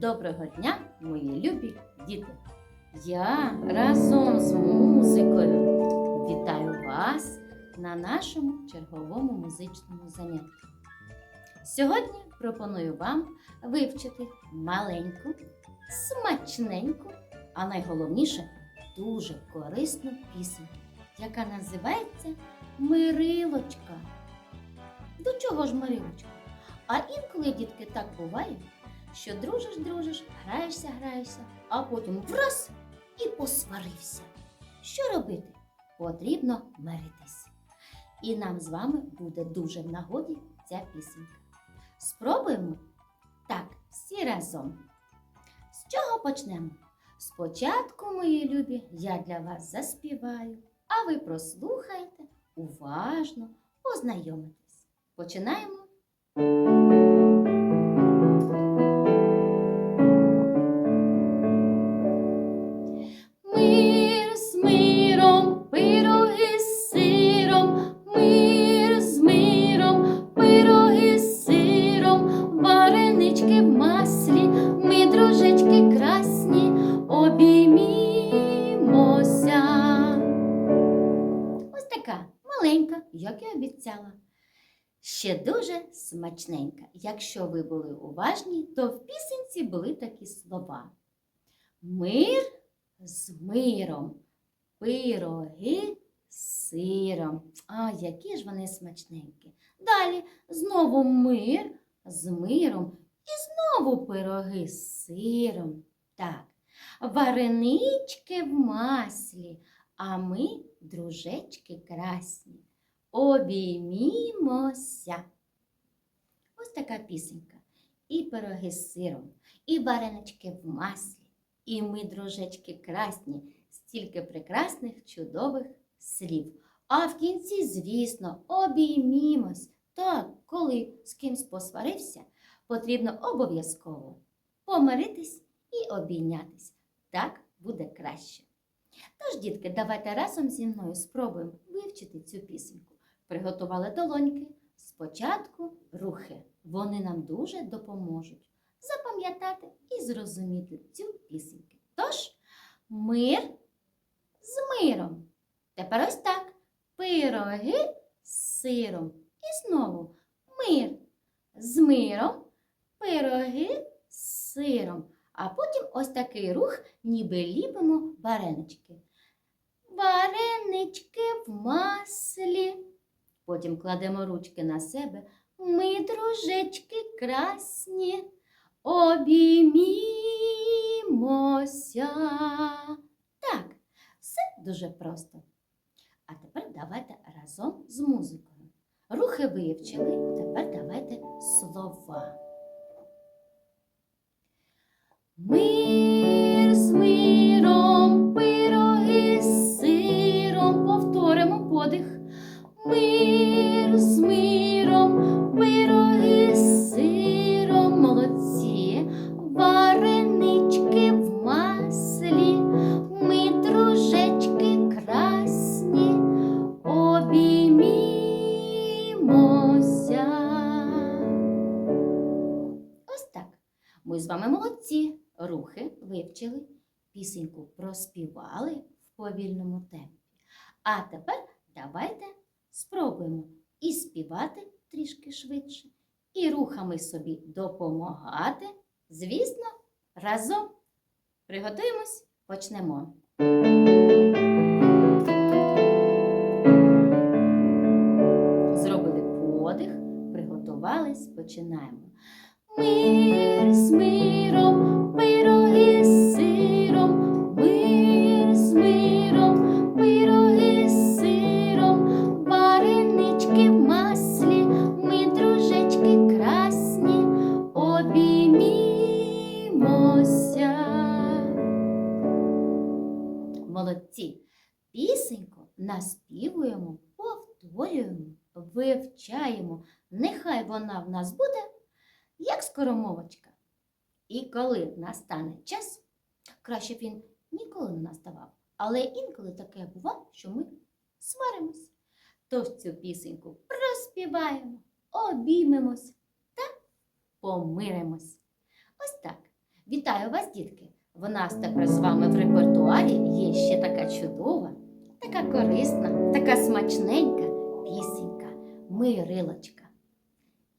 Доброго дня, мої любі діти! Я разом з музикою вітаю вас на нашому черговому музичному занятті. Сьогодні пропоную вам вивчити маленьку, смачненьку, а найголовніше дуже корисну пісню, яка називається Мирилочка. До чого ж Мирилочка? А інколи дітки так бувають що дружиш, дружиш, граєшся, граєшся, а потім враз і посварився. Що робити? Потрібно миритись. І нам з вами буде дуже в нагоді ця пісенька. Спробуємо? Так, всі разом. З чого почнемо? Спочатку, мої любі, я для вас заспіваю, а ви прослухайте уважно, познайомитесь. Починаємо. Ще дуже смачненька. Якщо ви були уважні, то в пісенці були такі слова. Мир з миром, пироги з сиром. А, які ж вони смачненькі. Далі знову мир з миром і знову пироги з сиром. Так, варенички в маслі, а ми, дружечки красні, обіймімося. Ось така пісенька. І пироги з сиром, і варенички в маслі. І ми, дружечки, красні, стільки прекрасних, чудових слів. А в кінці, звісно, обіймімось. Так, коли з кимсь посварився, потрібно обов'язково помиритись і обійнятись. Так буде краще. Тож, дітки, давайте разом зі мною спробуємо вивчити цю пісеньку. Приготували долоньки. Спочатку рухи. Вони нам дуже допоможуть запам'ятати і зрозуміти цю пісеньку. Тож, мир з миром. Тепер ось так. Пироги з сиром. І знову мир з миром, пироги з сиром. А потім ось такий рух, ніби ліпимо варенички. Варенички в маслі. Потім кладемо ручки на себе. Ми, дружечки, красні обіймімося. Так, все дуже просто. А тепер давайте разом з музикою. Рухи вивчили, тепер давайте слова. Мир з миром, Ми з вами молодці. Рухи вивчили, пісеньку проспівали в повільному темпі. А тепер давайте спробуємо і співати трішки швидше, і рухами собі допомагати. Звісно, разом. Приготуємось, почнемо. Зробили подих, приготувались, починаємо. Мир з миром, пироги з сиром, мир з миром, пироги з сиром, варенички в маслі, ми дружечки красні, обіймімося. Молодці! Пісеньку наспівуємо, повторюємо, вивчаємо. Нехай вона в нас буде як скоромовочка. І коли настане час, краще б він ніколи не наставав, але інколи таке бува, що ми сваримось. Тож цю пісеньку проспіваємо, обіймемось та помиримось. Ось так. Вітаю вас, дітки! В нас тепер з вами в репертуарі є ще така чудова, така корисна, така смачненька пісенька, мирилочка.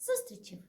Зустрічі.